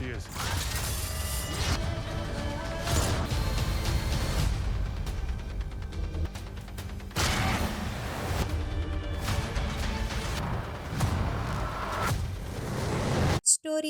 she is.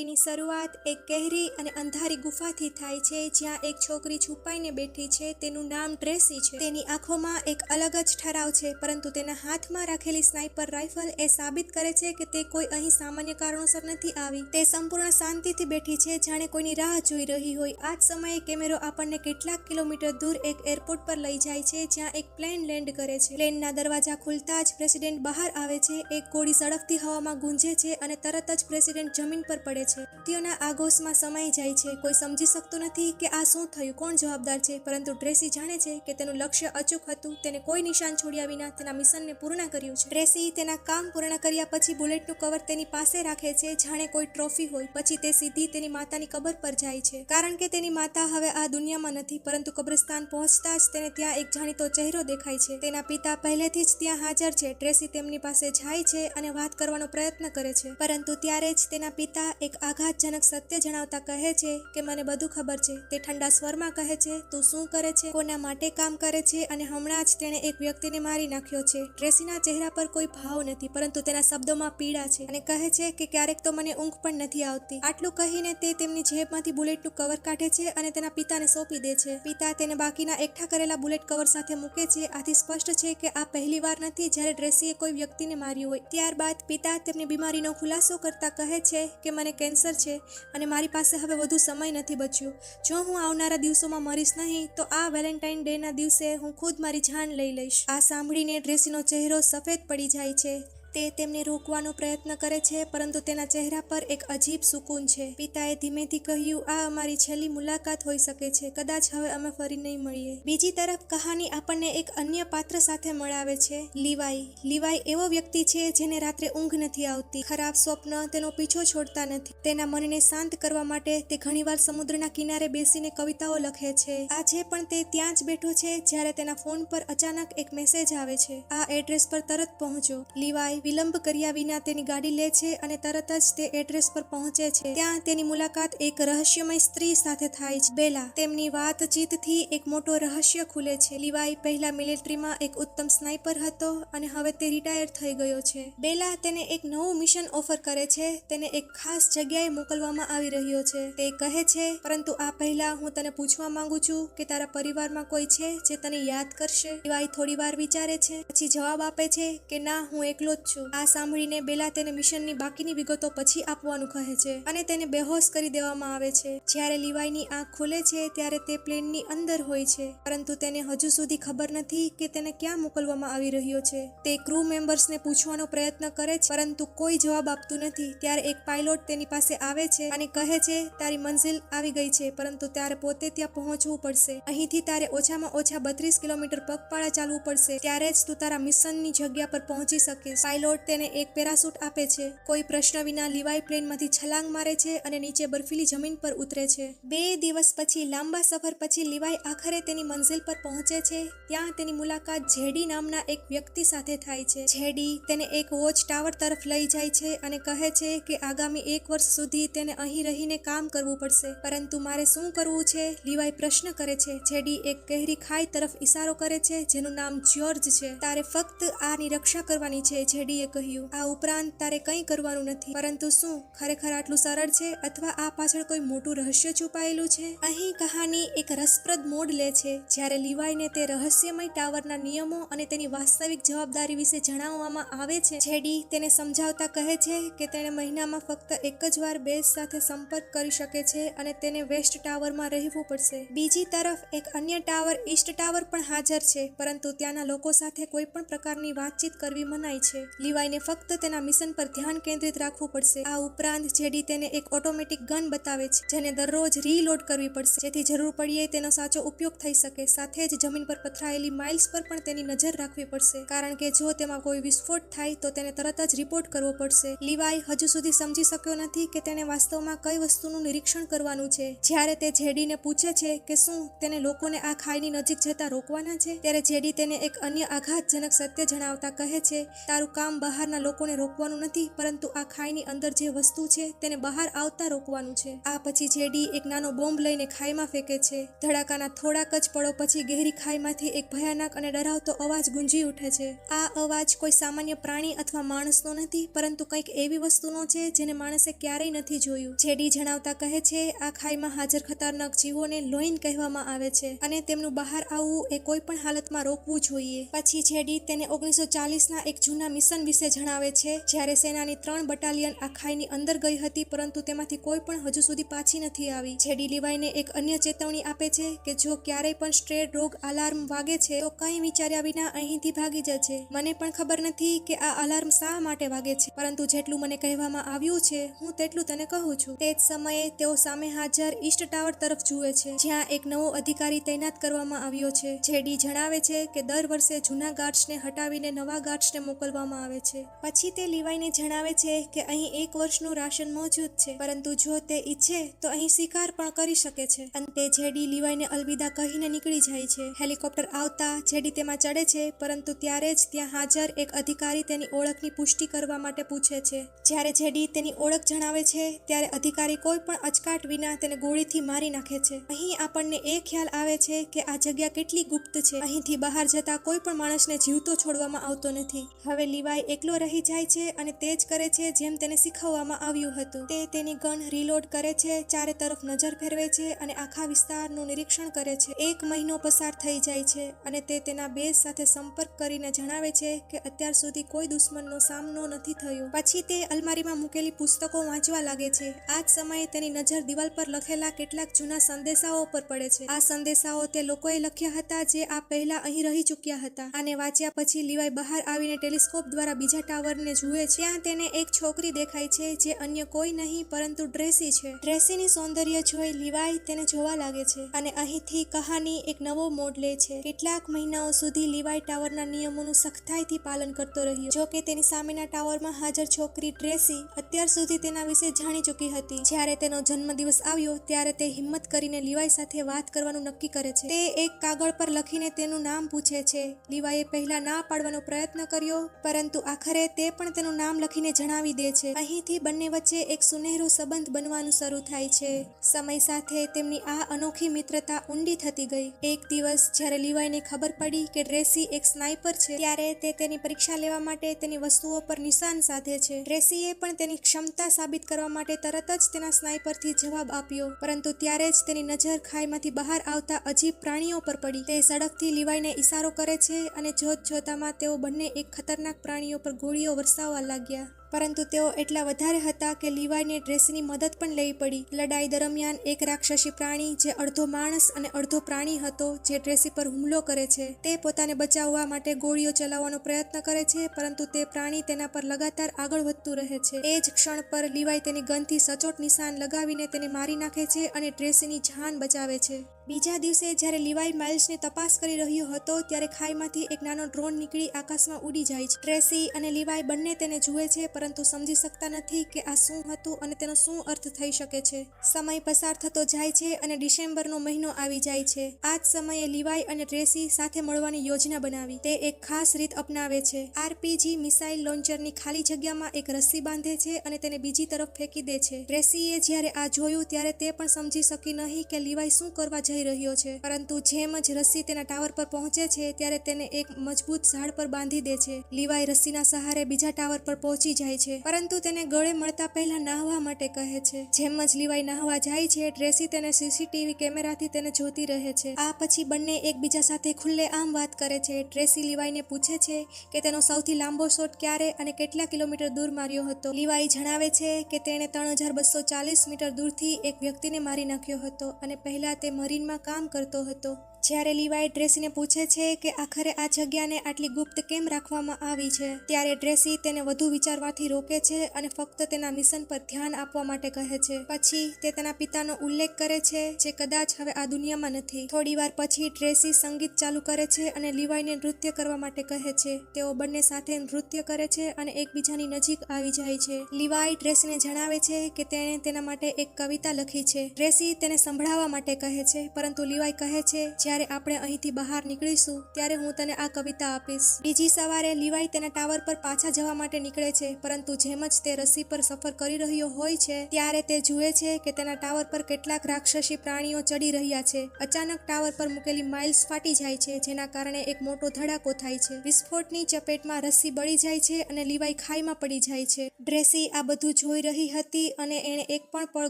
સ્ટોરીની શરૂઆત એક કહેરી અને અંધારી ગુફાથી થાય છે, જ્યાં એક છોકરી છુપાઈને બેઠી છે. તેનું નામ ડ્રેસી છે. તેની આંખોમાં એક અલગ જ ઠરાવ છે, પરંતુ તેના હાથમાં રાખેલી સ્નાઇપર રાઇફલ એ સાબિત કરે છે કે તે કોઈ અહીં સામાન્ય કારણોસર નથી આવી. તે સંપૂર્ણ શાંતિથી બેઠી છે, જાણે કોઈની રાહ જોઈ રહી હોય. આ જ સમયે કેમેરો આપણને કેટલાક કિલોમીટર દૂર એક એરપોર્ટ પર લઈ જાય છે, જ્યાં એક પ્લેન લેન્ડ કરે છે. પ્લેનના દરવાજા ખુલતા જ પ્રેસિડેન્ટ બહાર આવે છે, એક ગોળી સળગતી હવામાં ગુંજે છે અને તરત જ પ્રેસિડેન્ટ જમીન પર પડે છે તેઓના આગોશમાં સમાઈ જાય છે. કોઈ સમજી શકતું નથી કે આ શું થયું, કોણ જવાબદાર છે, પરંતુ ટ્રેસી જાણે છે કે તેનું લક્ષ્ય અચૂક હતું. તેને કોઈ નિશાન છોડ્યા વિના તેના મિશનને પૂર્ણ કર્યું છે. ટ્રેસી તેના કામ પૂર્ણ કર્યા પછી બુલેટનું કવર તેની પાસે રાખે છે. જાણે કોઈ ટ્રોફી હોય, પછી તે સીધી તેની માતાની કબર પર જાય છે. કારણ કે તેની માતા હવે આ દુનિયામાં નથી, પરંતુ કબ્રસ્તાન પહોંચતા જ તેને ત્યાં એક જાણીતો ચહેરો દેખાય છે. તેના પિતા પહેલેથી જ ત્યાં હાજર છે. ટ્રેસી તેમની પાસે જાય છે અને વાત કરવાનો પ્રયત્ન કરે છે. પરંતુ ત્યારે જ તેના પિતા એક આઘાતજનક સત્ય જણાવતા કહે છે કે મને બધું ખબર છે. તે ઠંડા સ્વરમાં કહે છે, તું શું કરે છે? કોના માટે કામ કરે છે? અને હમણાં જ તેણે એક વ્યક્તિને મારી નાખ્યો છે. ટ્રેસીના ચહેરા પર કોઈ ભાવ નથી, પરંતુ તેના શબ્દોમાં પીડા છે અને કહે છે કે ક્યારેક તો મને ઊંઘ પણ નથી આવતી. આટલું કહીને તે તેમની જેબમાંથી બુલેટનું કવર કાઢે છે અને તેના પિતાને સોંપી દે છે. પિતા તેને બાકીના એકઠા કરેલા બુલેટ કવર સાથે મૂકે છે. આથી સ્પષ્ટ છે કે આ પહેલી વાર નથી જ્યારે ડ્રેસીએ કોઈ વ્યક્તિને માર્યું હોય. ત્યારબાદ પિતા તેમની બીમારીનો ખુલાસો કરતા કહે છે કે, મને કેન્સર છે અને મારી પાસે હવે વધુ સમય નથી બચ્યો. જો હું આવનારા દિવસોમાં મરીશ નહીં, તો આ વેલેન્ટાઇન ડેના દિવસે હું ખુદ મારી જાન લઈ લઈશ. આ સાંભળીને ડ્રેસીનો ચહેરો સફેદ પડી જાય છે. તે તેમને રોકવાનો પ્રયત્ન કરે છે, પરંતુ તેના ચહેરા પર એક અજીબ સુકૂન છે. પિતાએ ધીમેથી કહ્યું, આ અમારી છેલ્લી મુલાકાત હોઈ શકે છે. કદાચ હવે અમે ફરી નહીં મળીએ. બીજી તરફ કહાની આપણને એક અન્ય પાત્ર સાથે મળાવે છે. લીવાઈ. લીવાઈ એવો વ્યક્તિ છે જેને રાત્રે ઊંઘ નથી આવતી, ખરાબ સ્વપ્ન તેનો પીછો છોડતા નથી. તેના મનને શાંત કરવા માટે તે ઘણીવાર સમુદ્રના કિનારે બેસીને કવિતાઓ લખે છે. આજે પણ તે ત્યાં જ બેઠો છે, જ્યારે તેના ફોન પર અચાનક એક મેસેજ આવે છે. આ એડ્રેસ પર તરત પહોંચો. લીવાઈ. વિલંબ કર્યા વિના તેની ગાડી લે છે અને તરત જ તે એડ્રેસ પર પહોંચે છે. ત્યાં તેની મુલાકાત એક રહસ્યમય સ્ત્રી સાથે થાય છે. બેલા, તેમની વાતચીતથી એક મોટો રહસ્ય ખુલે છે. લીવાઈ પહેલા મિલિટરીમાં એક ઉત્તમ સ્નાઇપર હતો અને હવે તે રિટાયર થઈ ગયો છે. બેલા તેને એક નવું મિશન ઓફર કરે છે. તેને એક ખાસ જગ્યાએ મોકલવામાં આવી રહ્યો છે. તે કહે છે, પરંતુ આ પહેલા હું તને પૂછવા માંગુ છું કે તારા પરિવારમાં કોઈ છે જે તને યાદ કરશે? લીવાઈ થોડી વાર વિચારે છે, પછી જવાબ આપે છે કે, ના, હું એકલો જ છું. આ સાંભળીને બેલા તેને મિશનની બાકીની વિગતો પછી આપવાનું કહે છે અને તેને બેહોશ કરી દેવામાં આવે છે. જ્યારે લીવાઈની આંખ ખુલે છે ત્યારે તે પ્લેનની અંદર હોય છે. પરંતુ તેને હજુ સુધી ખબર નથી કે તેને ક્યાં મોકલવામાં આવી રહ્યો છે. તે ક્રૂ મેમ્બર્સને પૂછવાનો પ્રયત્ન કરે છે, પરંતુ કોઈ જવાબ આપતું નથી. ત્યારે એક પાયલોટ તેની પાસે આવે છે અને કહે છે, તારી મંઝિલ આવી ગઈ છે, પરંતુ તારે પોતે ત્યાં પહોંચવું પડશે. અહીંથી તારે ઓછામાં ઓછા બત્રીસ કિલોમીટર પગપાળા ચાલવું પડશે. ત્યારે જ તું તારા મિશનની જગ્યા પર પહોંચી શકીશ. પાયલોટ તેને એક પેરાસૂટ આપે છે. કોઈ પ્રશ્ન વિના લીવાઈ પ્લેનમાંથી છલાંગ મારે છે અને નીચે બર્ફીલી જમીન પર ઉતરે છે. બે દિવસ પછી, લાંબા સફર પછી લીવાઈ આખરે તેની મંઝિલ પર પહોંચે છે. ત્યાં તેની મુલાકાત જેડી નામના એક વ્યક્તિ સાથે થાય છે. જેડી તેને એક વોચ ટાવર તરફ લઈ જાય છે અને કહે છે કે આગામી એક વર્ષ સુધી તેને અહીં રહીને કામ કરવું પડશે. પરંતુ મારે શું કરવું છે? લીવાઈ પ્રશ્ન કરે છે. જેડી એક ગહેરી ખાઈ તરફ ઇશારો કરે છે, જેનું નામ જ્યોર્જ છે. તારે ફક્ત આની રક્ષા કરવાની છે જેડીએ કહ્યું, આ ઉપરાંત તારે કંઈ કરવાનું નથી. પરંતુ શું, ખરેખર આટલું સરળ છે? અથવા આ પાછળ કોઈ મોટું રહસ્ય છુપાયેલું છે? અહીં કહાની એક રસપ્રદ મોડ લે છે, જ્યારે લીવાઈને તે રહસ્યમય ટાવરના નિયમો અને તેની વાસ્તવિક જવાબદારી વિશે જણાવવામાં આવે છે. જેડી તેને સમજાવતા કહે છે કે તેણે મહિનામાં ફક્ત એક જ વાર બેઝ સાથે સંપર્ક કરી શકે છે અને તેને વેસ્ટ ટાવરમાં રહેવું પડશે. બીજી તરફ, એક અન્ય ટાવર, ઈસ્ટ ટાવર પણ હાજર છે, પરંતુ ત્યાંના લોકો સાથે કોઈ પણ પ્રકારની વાતચીત કરવી મનાય છે. લીવાઈને ફક્ત તેના મિશન પર ધ્યાન કેન્દ્રિત રાખવું પડશે. આ ઉપરાંત, જેડી તેને એક ઓટોમેટિક ગન બતાવે છે, જેને દરરોજ રીલોડ કરવી પડશે. જેથી જરૂર પડીએ તેનો સાચો ઉપયોગ થઈ શકે. સાથે જ જમીન પર પથરાયેલી માઇલ્સ પર પણ તેની નજર રાખવી પડશે. કારણ કે જો તેમાં કોઈ વિસ્ફોટ થાય, તો તેને તરત જ રિપોર્ટ કરવો પડશે. લીવાઈ હજુ સુધી સમજી શક્યો નથી કે તેને વાસ્તવમાં કઈ વસ્તુનું નિરીક્ષણ કરવાનું છે. જ્યારે તે જેડીને પૂછે છે કે શું તેને લોકોને આ ખાઈની નજીક જતા રોકવાના છે, ત્યારે જેડી તેને એક અન્ય આઘાતજનક સત્ય જણાવતા કહે છે, તારું કામ કામ બહારના લોકોને રોકવાનું નથી, પરંતુ આ ખાઈની અંદર જે વસ્તુ છે તેને બહાર આવતા રોકવાનું છે. આ પછી જેડી એક નાનો બોમ્બ લઈને ખાઈમાં ફેંકે છે. ધડાકાના થોડાક જ પળો પછી ગહેરી ખાઈમાંથી એક ભયાનક અને ડરાવતો અવાજ ગુંજી ઉઠે છે. આ અવાજ કોઈ સામાન્ય પ્રાણી અથવા માણસનો નથી, પરંતુ કંઈક એવી વસ્તુનો છે જેને માણસે ક્યારેય નથી જોયું. જેડી જણાવતા કહે છે, આ ખાઈમાં હાજર ખતરનાક જીવોને લોઈન કહેવામાં આવે છે અને તેમનું બહાર આવવું એ કોઈ પણ હાલતમાં રોકવું જોઈએ. પછી જેડી તેને ઓગણીસો ચાલીસના એક જૂના મિશન વિશે જણાવે છે, જ્યારે સેનાની ત્રણ બટાલિયન આ ખાઈની અંદર ગઈ હતી, પરંતુ તેમાંથી કોઈ પણ હજુ સુધી પાછી નથી આવી. જેડી લીવાઈને એક અન્ય ચેતવણી આપે છે કે જો ક્યારેય પણ સ્ટ્રે ડોગ અલાર્મ વાગે છે, તો કંઈ વિચાર્યા વિના અહીંથી ભાગી જશે મને પણ ખબર નથી કે આ અલાર્મ શા માટે વાગે છે, પરંતુ જેટલું મને કહેવામાં આવ્યું છે, હું તેટલું તને કહું છું. તે જ સમયે તેઓ સામે હાજર ઈસ્ટ ટાવર તરફ જુએ છે, જ્યાં એક નવો અધિકારી તૈનાત કરવામાં આવ્યો છે. જેડી જણાવે છે કે દર વર્ષે જૂના ગાર્ડ્સને હટાવીને નવા ગાર્ડ્સને મોકલવામાં આવે છે. પછી તે લીવાઈને જણાવે છે કે અહીં એક વર્ષનું રાશન મોજૂદ છે. પરંતુ જો તે ઈચ્છે તો અહીં શિકાર પણ કરી શકે છે. અંતે જેડી લીવાઈને અલવિદા કહીને નીકળી જાય છે. હેલિકોપ્ટર આવતા જેડી તેમાં ચડે છે, પરંતુ ત્યારે જ ત્યાં હાજર એક અધિકારી તેની ઓળખની પુષ્ટિ કરવા માટે પૂછે છે. જ્યારે જેડી તેની ઓળખ જણાવે છે, ત્યારે અધિકારી કોઈ પણ અચકાટ વિના તેને ગોળીથી મારી નાખે છે. અહીં આપણને એ ખ્યાલ આવે છે કે આ જગ્યા કેટલી ગુપ્ત છે. અહીંથી બહાર જતા કોઈ પણ માણસને જીવતો છોડવામાં આવતો નથી. હવે લીવાઈ એકલો રહી જાય છે અને તે જ કરે છે જેમ તેને શીખવવામાં આવ્યું હતું. તે તેની ગન રીલોડ કરે છે, ચારે તરફ નજર ફેરવે છે અને આખા વિસ્તારનું નિરીક્ષણ કરે છે. એક મહિનો પસાર થઈ જાય છે અને તે તેના બેઝ સાથે સંપર્ક કરીને જણાવે છે કે અત્યાર સુધી કોઈ દુશ્મનનો સામનો નથી થયો. પછી તે અલમારીમાં મૂકેલી પુસ્તકો વાંચવા લાગે છે. આ જ સમયે તેની નજર દિવાલ પર લખેલા કેટલાક જૂના સંદેશાઓ પર પડે છે. આ સંદેશાઓ તે લોકોએ લખ્યા હતા જે આ પહેલા અહીં રહી ચૂક્યા હતા. આને વાંચ્યા પછી લીવાઈ બહાર આવીને ટેલિસ્કોપ દ્વારા બીજા ટાવરને જુએ છે. ત્યાં તેને એક છોકરી દેખાય છે જે અન્ય કોઈ નહીં, પરંતુ ડ્રેસી છે. ડ્રેસીની સૌંદર્ય જોઈ લીવાય તેને જોવા લાગે છે અને અહીંથી કહાની એક નવો મોડ લે છે. કેટલાક મહિનાઓ સુધી લીવાય ટાવરના નિયમોનું સખ્તાઈથી પાલન કરતો રહ્યો. જો કે તેની સામેના ટાવરમાં હાજર છોકરી ડ્રેસી અત્યાર સુધી તેના વિશે જાણી ચૂકી હતી. જ્યારે તેનો જન્મદિવસ આવ્યો, ત્યારે તે હિંમત કરીને લીવાઈ સાથે વાત કરવાનું નક્કી કરે છે. તે એક કાગળ પર લખીને તેનું નામ પૂછે છે. લીવાએ પહેલા ના પાડવાનો પ્રયત્ન કર્યો, પરંતુ આખરે તે પણ તેનું નામ લખીને જણાવી દે છે. અહીંથી બંને વચ્ચે એક સુનહેરો સંબંધ બનવાનું શરૂ થાય છે. સમય સાથે તેમની આ અનોખી મિત્રતા ઊંડી થતી ગઈ. એક દિવસ જ્યારે લીવાઈને ખબર પડી કે ડ્રેસી એક સ્નાઇપર છે, ત્યારે તે તેની પરીક્ષા લેવા માટે તેની વસ્તુઓ પર નિશાન સાધે છે. ડ્રેસીએ પણ તેની ક્ષમતા સાબિત કરવા માટે તરત જ તેના સ્નાઇપરથી જવાબ આપ્યો. પરંતુ ત્યારે જ તેની નજર ખાઈમાંથી બહાર આવતા અજીબ પ્રાણીઓ પર પડી. તે સડકથી લીવાઈને ઈશારો કરે છે અને જોત જોતામાં તેઓ બંને એક ખતરનાક પ્રાણીઓ પર ગોળીઓ વરસાવવા લાગ્યા. પરંતુ તેઓ એટલા વધારે હતા કે લીવાઈને ડ્રેસની મદદ પણ લેવી પડી. લડાઈ દરમિયાન એક રાક્ષસી પ્રાણી જે અડધો માણસ અને અડધો પ્રાણી હતો, જે ડ્રેસી પર હુમલો કરે છે. તે પોતાને બચાવવા માટે ગોળીઓ ચલાવવાનો પ્રયત્ન કરે છે, પરંતુ તે પ્રાણી તેના પર લગાતાર આગળ વધતું રહે છે. એ જ ક્ષણ પર લીવાઈ તેની ગનથી સચોટ નિશાન લગાવીને તેને મારી નાખે છે અને ડ્રેસીની જાન બચાવે છે. બીજા દિવસે જ્યારે લીવાઈ માઇલ્સની તપાસ કરી રહ્યો હતો, ત્યારે ખાઈમાંથી એક નાનો ડ્રોન નીકળી આકાશમાં ઉડી જાય છે. ટ્રેસી અને લીવાઈ બંને તેને જુએ છે પરંતુ સમજી શકતા નથી કે આ શું હતું અને તેનો શું અર્થ થઈ શકે છે. સમય પસાર થતો જાય છે અને ડિસેમ્બરનો મહિનો આવી જાય છે. આ જ સમયે લીવાઈ અને ટ્રેસી સાથે મળવાની યોજના બનાવી. તે એક ખાસ રીત અપનાવે છે. આરપીજી મિસાઇલ લોન્ચરની ખાલી જગ્યામાં એક રસ્સી બાંધે છે અને તેને બીજી તરફ ફેંકી દે છે. ટ્રેસીએ જ્યારે આ જોયું ત્યારે તે પણ સમજી શકી નહીં કે લીવાઈ શું કરવા જઈ રહ્યો છે. પરંતુ જેમ જ રસ્સી તેના ટાવર પર પહોંચે છે ત્યારે તેને એક મજબૂત ઝાડ પર બાંધી દે છે. લીવાઈ રસ્સીના સહારે બીજા ટાવર પર પહોંચી જાય છે. પરંતુ તેને ગળે મળતા પહેલા નાહવા માટે કહે છે. જેમ જ લીવાઈ નાહવા જાય છે ટ્રેસી તેને સીસીટીવી કેમેરાથી તેને જોતી રહે છે. આ પછી બંને એકબીજા સાથે ખુલ્લે આમ વાત કરે છે. ટ્રેસી લીવાઈને પૂછે છે કે તેનો સૌથી લાંબો શોટ ક્યારે અને કેટલા કિલોમીટર દૂર માર્યો હતો. લીવાઈ જણાવે છે કે તેણે ત્રણ હજાર બસો ચાલીસ મીટર દૂરથી એક વ્યક્તિને મારી નાખ્યો હતો અને પહેલા તે મરીનમાં કામ કરતો હતો. જ્યારે લીવાઈ ડ્રેસીને પૂછે છે કે આખરે આ જગ્યાને આટલી ગુપ્ત કેમ રાખવામાં આવી છે, ત્યારે ડ્રેસી તેને વધુ વિચારવાથી રોકે છે અને ફક્ત તેના મિશન પર ધ્યાન આપવા માટે કહે છે. પછી તે તેના પિતાનો ઉલ્લેખ કરે છે, જે કદાચ હવે આ દુનિયામાં નથી. થોડીવાર પછી ડ્રેસી સંગીત ચાલુ કરે છે અને લીવાઈને નૃત્ય કરવા માટે કહે છે. તેઓ બંને સાથે નૃત્ય કરે છે અને એકબીજાની નજીક આવી જાય છે. લીવાઈ ડ્રેસીને જણાવે છે કે તેણે તેના માટે એક કવિતા લખી છે. ડ્રેસી તેને સંભળાવવા માટે કહે છે, પરંતુ લીવાઈ કહે છે જ્યારે આપણે અહીંથી બહાર નીકળીશું, ત્યારે હું તને આ કવિતા આપીશ. બીજી સવારે લીવાઈ તેના ટાવર પર પાછા જવા માટે નીકળે છે, પરંતુ જેમ જ તે રસ્સી પર સફર કરી રહ્યો હોય છે, ત્યારે તે જુએ છે કે તેના ટાવર પર કેટલાક રાક્ષસી પ્રાણીઓ ચડી રહ્યા છે. અચાનક ટાવર પર મૂકેલી માઇલ્સ ફાટી જાય છે, જેના કારણે એક મોટો ધડાકો થાય છે. વિસ્ફોટની ચપેટમાં રસ્સી બળી જાય છે અને લીવાઈ ખાઈમાં પડી જાય છે. ડ્રેસી આ બધું જોઈ રહી હતી અને એણે એક પણ પળ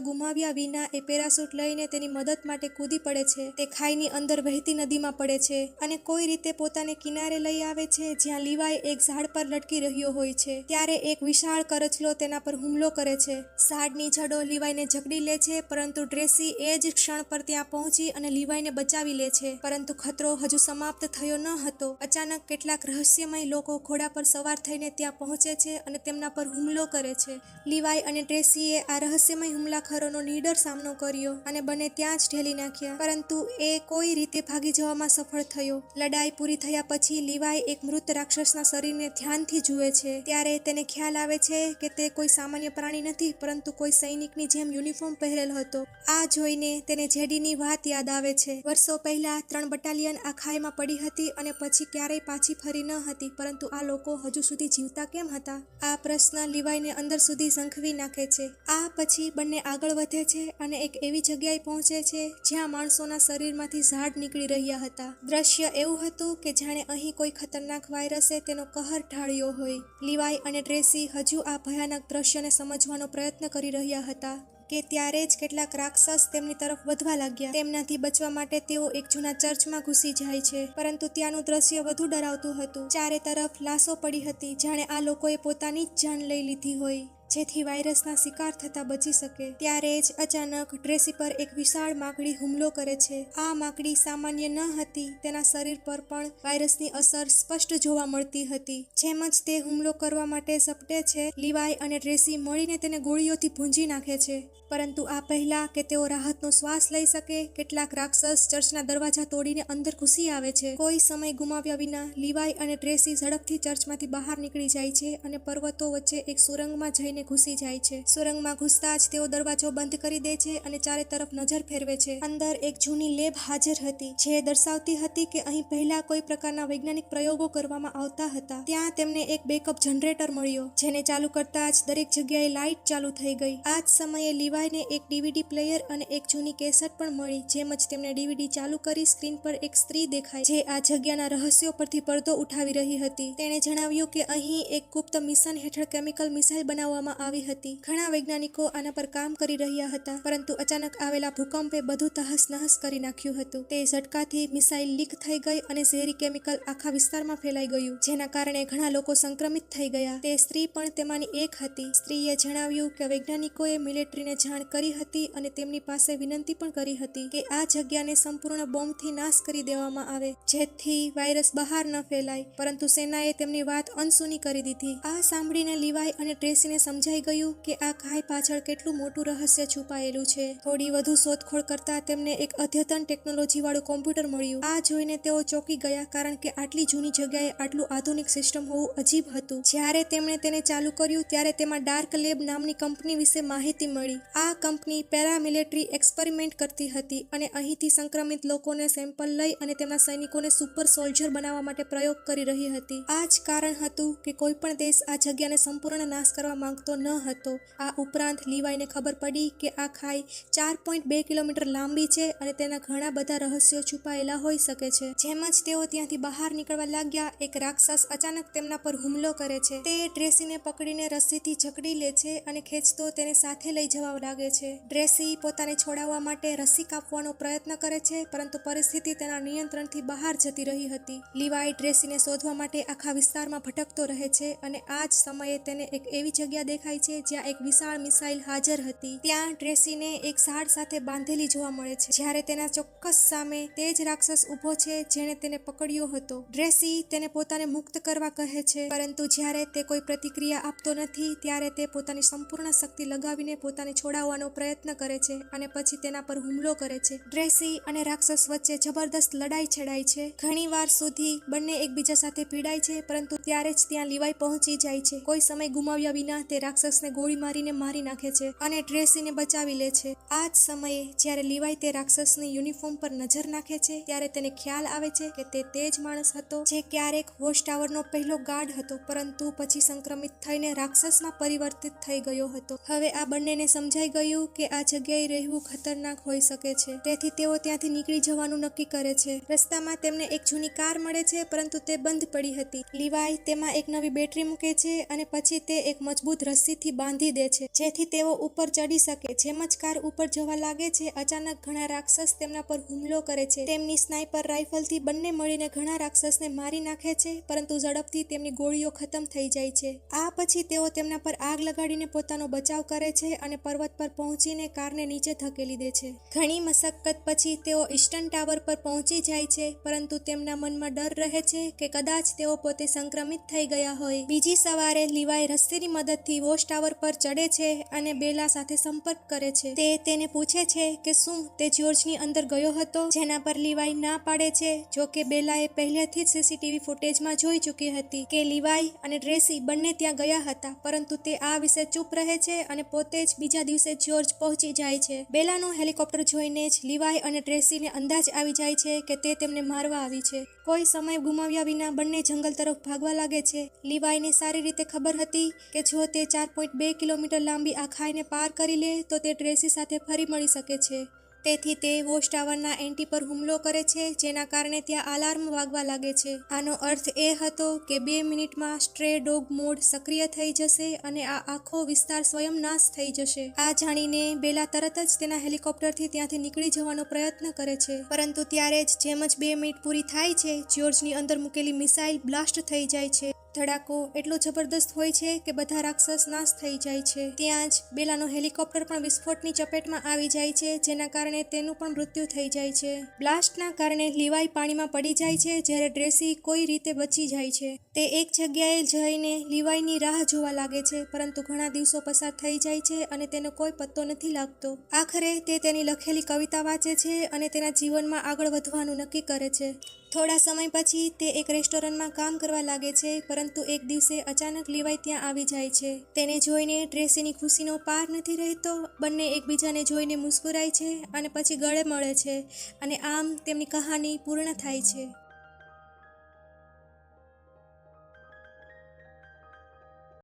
ગુમાવ્યા વિના એ પેરાસૂટ લઈને તેની મદદ માટે કૂદી પડે છે. તે ખાઈની અંદર વહેતી નદીમાં પડે છે અને કોઈ રીતે પોતાને કિનારે લઈ આવે છે જ્યાં લીવાઈ એક ઝાડ પર લટકી રહ્યો હોય છે. ત્યારે એક વિશાળ કરચલો તેના પર હુમલો કરે છે. ઝાડની જડો લીવાઈને જકડી લે છે, પરંતુ ડ્રેસી એ જ ક્ષણ પર ત્યાં પહોંચી અને લીવાયને બચાવી લે છે. પરંતુ ખતરો હજુ સમાપ્ત થયો ન હતો. અચાનક કેટલાક રહસ્યમય લોકો ઘોડા પર સવાર થઈને ત્યાં પહોંચે છે અને તેમના પર હુમલો કરે છે. લીવાઈ અને ડ્રેસીએ આ રહસ્યમય હુમલાખરોનો નીડર સામનો કર્યો અને બંને ત્યાં જ ઢેલી નાખ્યા. પરંતુ એ કોઈ રીતે ભાગી જવામાં સફળ થયો. લડાઈ પૂરી થયા પછી લીવાઈ એક મૃત રાક્ષસના શરીરને ધ્યાનથી જુએ છે. ત્યારે તેને ખ્યાલ આવે છે કે તે કોઈ સામાન્ય પ્રાણી નથી, પરંતુ કોઈ સૈનિકની જેમ યુનિફોર્મ પહેરેલ હતો. આ જોઈને તેને જેડીની વાત યાદ આવે છે. વર્ષો પહેલા ત્રણ બટાલિયન આ ખાઈમાં પડી હતી અને પછી ક્યારેય પાછી ફરી ન હતી, પરંતુ આ લોકો હજુ સુધી જીવતા કેમ હતા? આ પ્રશ્ન લીવાઈને અંદર સુધી ઝંખવી નાખે છે. આ પછી બંને આગળ વધે છે અને એક એવી જગ્યાએ પહોંચે છે જ્યાં માણસોના શરીરમાંથી ઝાડ નીકળી રહ્યા હતા. દ્રશ્ય એવું હતું કે જાણે અહીં કોઈ ખતરનાક વાયરસે તેનો કહર ઢાળ્યો હોય. લીવાઈ અને ટ્રેસી હજુ આ ભયાનક દ્રશ્યને સમજવાનો પ્રયત્ન કરી રહ્યા હતા કે ત્યારે જ કેટલાક રાક્ષસ તેમની તરફ વધવા લાગ્યા. તેમનાથી બચવા માટે તેઓ એક જૂના ચર્ચમાં ઘૂસી જાય છે, પરંતુ ત્યાંનું દ્રશ્ય વધુ ડરાવતું હતું. ચારે તરફ લાશો પડી હતી, જાણે આ લોકોએ પોતાની જ જાન લઈ લીધી હોય. જેથી વાયરસના શિકાર થતા બચી શકે. ત્યારે જ અચાનક ડ્રેસી પર એક વિશાળ માકડી હુમલો કરે છે. આ માકડી સામાન્ય ન હતી, તેના શરીર પર પણ વાયરસની અસર સ્પષ્ટ જોવા મળતી હતી. જેમ જ તે હુમલો કરવા માટે ઝપટે છે, લીવાઈ અને ડ્રેસી મળીને તેને ગોળીઓથી ભૂંજી નાખે છે. પરંતુ આ પહેલા કે તેઓ રાહતનો શ્વાસ લઈ શકે, કેટલાક રાક્ષસ ચર્ચના દરવાજા તોડીને અંદર ઘૂસી આવે છે. કોઈ સમય ગુમાવ્યા વિના લીવાઈ અને ડ્રેસી ઝડપથી ચર્ચમાંથી બહાર નીકળી જાય છે અને પર્વતો વચ્ચે એક સુરંગમાં જઈને ઘૂસી જાય છે. સુરંગમાં ઘૂસતા જ તેઓ દરવાજો બંધ કરી દે છે અને ચારે તરફ નજર ફેરવે છે. અંદર એક જૂની લેબ હાજર હતી, જે દર્શાવતી હતી કે અહીં પહેલા કોઈ પ્રકારના વૈજ્ઞાનિક પ્રયોગો કરવામાં આવતા હતા. ત્યાં તેમને એક બેકઅપ જનરેટર મળ્યો, જેને ચાલુ કરતા જ દરેક જગ્યાએ લાઇટ ચાલુ થઈ ગઈ. આ જ સમયે લીવાઈને એક ડીવીડી પ્લેયર અને એક જૂની કેસેટ પણ મળી, જેમ જ તેમણે ડીવીડી ચાલુ કરી સ્ક્રીન પર એક સ્ત્રી દેખાય, જે આ જગ્યાના રહસ્યો પરથી પડદો ઉઠાવી રહી હતી. તેણે જણાવ્યું કે અહીં એક ગુપ્ત મિશન હેઠળ કેમિકલ મિસાઇલ બનાવવામાં આવી હતી. ઘણા વૈજ્ઞાનિકો આના પર કામ કરી રહ્યા હતા, પરંતુ અચાનક આવેલા ભૂકંપે બધું તહસ નહસ કરી નાખ્યું હતું. તે ઝટકાથી મિસાઇલ લીક થઈ ગઈ અને ઝેરી કેમિકલ આખા વિસ્તારમાં ફેલાઈ ગયું, જેના કારણે ઘણા લોકો સંક્રમિત થઈ ગયા. તે સ્ત્રી પણ તેમાંની એક હતી. સ્ત્રીએ જણાવ્યું કે વૈજ્ઞાનિકોએ મિલિટરીને જાણ કરી હતી અને તેમની પાસે વિનંતી પણ કરી હતી કે આ જગ્યાને સંપૂર્ણ બોમ્બથી નાશ કરી દેવામાં આવે, જેથી વાયરસ બહાર ન ફેલાય. પરંતુ સેનાએ તેમની વાત અનસુની કરી દીધી. આ સાંભળીને લીવાય અને ટ્રેસીને સમજાઈ ગયું કે આ ખાઈ પાછળ કેટલું મોટું રહસ્ય છુપાયેલું છે. થોડી વધુ શોધખોળ કરતા તેમને એક અદ્યતન ટેકનોલોજી વાળું કોમ્પ્યુટર મળ્યું. આ જોઈને તેઓ ચોંકી ગયા કારણ કે આટલી જૂની જગ્યાએ આટલું આધુનિક સિસ્ટમ હોવું અજીબ હતું. જ્યારે તેમણે તેને ચાલુ કર્યું ત્યારે તેમાં ડાર્ક લેબ નામની કંપની વિશે માહિતી મળી. આ કંપની પેરામિલિટરી એક્સપેરિમેન્ટ કરતી હતી અને અહીંથી સંક્રમિત લોકોને સેમ્પલ લઈ અને તેમના સૈનિકોને સુપર સોલ્જર બનાવવા માટે પ્રયોગ કરી રહી હતી. આ જ કારણ હતું કે કોઈ પણ દેશ આ જગ્યાને સંપૂર્ણ નાશ કરવા માંગતો ન હતો. આ ઉપરાંત લીવાઈને ખબર પડી કે આ ખાઈ ચાર પોઈન્ટ બે કિલોમીટર લાંબી છે અને તેના ઘણા બધા રહસ્યો છુપાયેલા હોઈ શકે છે. જેમ જ તેઓ ત્યાંથી બહાર નીકળવા લાગ્યા, એક રાક્ષસ અચાનક તેમના પર હુમલો કરે છે. તે ડ્રેસીને પકડીને રસ્સીથી જકડી લે છે અને ખેંચતો તેને સાથે લઈ જવા લાગે છે. ડ્રેસી પોતાને છોડાવવા માટે રસ્સી કાપવાનો પ્રયત્ન કરે છે, પરંતુ પરિસ્થિતિ તેના નિયંત્રણથી બહાર જતી રહી હતી. લીવાઈ ડ્રેસીને શોધવા માટે આખા વિસ્તારમાં ભટકતો રહે છે અને આ જ સમયે તેને એક એવી જગ્યા દેખાય છે, જ્યાં એક વિશાળ મિસાઇલ હાજર હતી. ત્યાં ડ્રેસીને એક ઝાડ સાથે બાંધેલી જોવા મળે છે. જ્યારે તેના ચોક્કસ સામે તે જ રાક્ષસ ઊભો છે, જેણે તેને પકડ્યો હતો. ડ્રેસી તેને પોતાને મુક્ત કરવા કહે છે, પરંતુ જ્યારે તે કોઈ પ્રતિક્રિયા આપતો નથી, ત્યારે તે પોતાની સંપૂર્ણ શક્તિ લગાવીને પોતાને છોડાવવાનો પ્રયત્ન કરે છે અને પછી તેના પર હુમલો કરે છે. ડ્રેસી અને રાક્ષસ વચ્ચે જબરદસ્ત લડાઈ છેડાય છે. ઘણી વાર સુધી બંને એકબીજા સાથે પીડાય છે, પરંતુ ત્યારે જ ત્યાં લીવાઈ પહોંચી જાય છે. કોઈ સમય ગુમાવ્યા વિના તે રાક્ષસને ગોળી મારીને મારી નાખે છે અને ટ્રેસીને બચાવી લે છે. આ જ સમયે જ્યારે લીવાય તે રાક્ષસની યુનિફોર્મ પર નજર નાખે છે, ત્યારે તેને ખ્યાલ આવે છે કે તે તે જ માણસ હતો જે ક્યારેક વોચ ટાવરનો પહેલો ગાર્ડ હતો, પરંતુ પછી સંક્રમિત થઈને રાક્ષસમાં પરિવર્તિત થઈ ગયો હતો. હવે આ બંનેને સમજાઈ ગયું કે આ જગ્યાએ રહેવું ખતરનાક હોઈ શકે છે. તેથી તેઓ ત્યાંથી નીકળી જવાનું નક્કી કરે છે. રસ્તામાં તેમને એક જૂની કાર મળે છે, પરંતુ તે બંધ પડી હતી. લીવાય તેમાં એક નવી બેટરી મૂકે છે અને પછી તે એક મજબૂત રસ્સીથી બાંધી દે છે. જેથી તેઓ ઉપર ચડી શકે. જેમ જ કાર ઉપર જવા લાગે છે, અચાનક ઘણા રાક્ષસ તેમના પર હુમલો કરે છે. તેમની સ્નાઇપર રાઇફલથી બંને મળીને ઘણા રાક્ષસને મારી નાખે છે, પરંતુ ઝડપથી તેમની ગોળીઓ ખતમ થઈ જાય છે. આ પછી તેઓ તેમના પર આગ લગાડીને પોતાનો બચાવ કરે છે અને પર્વત પર પહોંચીને કારને નીચે ધકેલી દે છે. ઘણી મશક્કત પછી તેઓ ઈસ્ટર્ન ટાવર પર પહોંચી જાય છે, પરંતુ તેમના મનમાં ડર રહે છે કે કદાચ તેઓ પોતે સંક્રમિત થઈ ગયા હોય. બીજી સવારે લીવાય રસ્સીની મદદથી વોચ ટાવર પર ચડે છે અને બેલા સાથે સંપર્ક કરે છે. તે તેને પૂછે છે કે શું તે જ્યોર્જની અંદર ગયો હતો? જેના પર લીવાઈ ના પાડે છે, જો કે બેલાએ પહેલેથી જ સીસીટીવી ફૂટેજમાં જોઈ ચૂકી હતી કે લીવાઈ અને ડ્રેસી બંને ત્યાં ગયા હતા, પરંતુ તે આ વિશે ચૂપ રહે છે અને પોતે જ બીજા દિવસે જ્યોર્જ પહોંચી જાય છે. બેલાનું હેલિકોપ્ટર જોઈને જ લીવાઈ અને ડ્રેસીને અંદાજ આવી જાય છે કે તે તેમને મારવા આવી છે. કોઈ સમય ગુમાવ્યા વિના બંને જંગલ તરફ ભાગવા લાગે છે. લીવાઈને સારી રીતે ખબર હતી કે જો તે ચાર પોઈન્ટ બે કિલોમીટર લાંબી આ ખાઈને પાર કરી લે તો તે ટ્રેસી સાથે ફરી મળી શકે છે. તેથી તે વોચ ટાવરના એન્ટી પર હુમલો કરે છે, જેના કારણે ત્યાં અલાર્મ વાગવા લાગે છે. આનો અર્થ એ હતો કે બે મિનિટમાં સ્ટ્રે ડોગ મોડ સક્રિય થઈ જશે અને આ આખો વિસ્તાર સ્વયં નાશ થઈ જશે. આ જાણીને બેલા તરત જ તેના હેલિકોપ્ટરથી ત્યાંથી નીકળી જવાનો પ્રયત્ન કરે છે. પરંતુ ત્યારે જ જેમ જ બે મિનિટ પૂરી થાય છે, જ્યોર્જની અંદર મૂકેલી મિસાઇલ બ્લાસ્ટ થઈ જાય છે. ધડાકો એટલો જબરદસ્ત હોય છે કે બધા રાક્ષસ નાશ થઈ જાય છે. ત્યાં જ બેલાનો હેલિકોપ્ટર પણ વિસ્ફોટની ચપેટમાં આવી જાય છે, જેના કારણે તેનું પણ મૃત્યુ થઈ જાય છે. બ્લાસ્ટના કારણે લીવાઈ પાણીમાં પડી જાય છે, જ્યારે ડ્રેસી કોઈ રીતે બચી જાય છે. તે એક જગ્યાએ જઈને લીવાઈની રાહ જોવા લાગે છે, પરંતુ ઘણા દિવસો પસાર થઈ જાય છે અને તેનો કોઈ પત્તો નથી લાગતો. આખરે તે તેની લખેલી કવિતા વાંચે છે અને તેના જીવનમાં આગળ વધવાનું નક્કી કરે છે. થોડા સમય પછી તે એક રેસ્ટોરન્ટમાં કામ કરવા લાગે છે, પરંતુ એક દિવસે અચાનક લેવાય ત્યાં આવી જાય છે. તેને જોઈને ટ્રેસીની ખુશીનો પાર નથી રહેતો, બંને એકબીજાને જોઈને મુસ્કુરાય છે અને પછી ગળે મળે છે અને આમ તેમની કહાની પૂર્ણ થાય છે.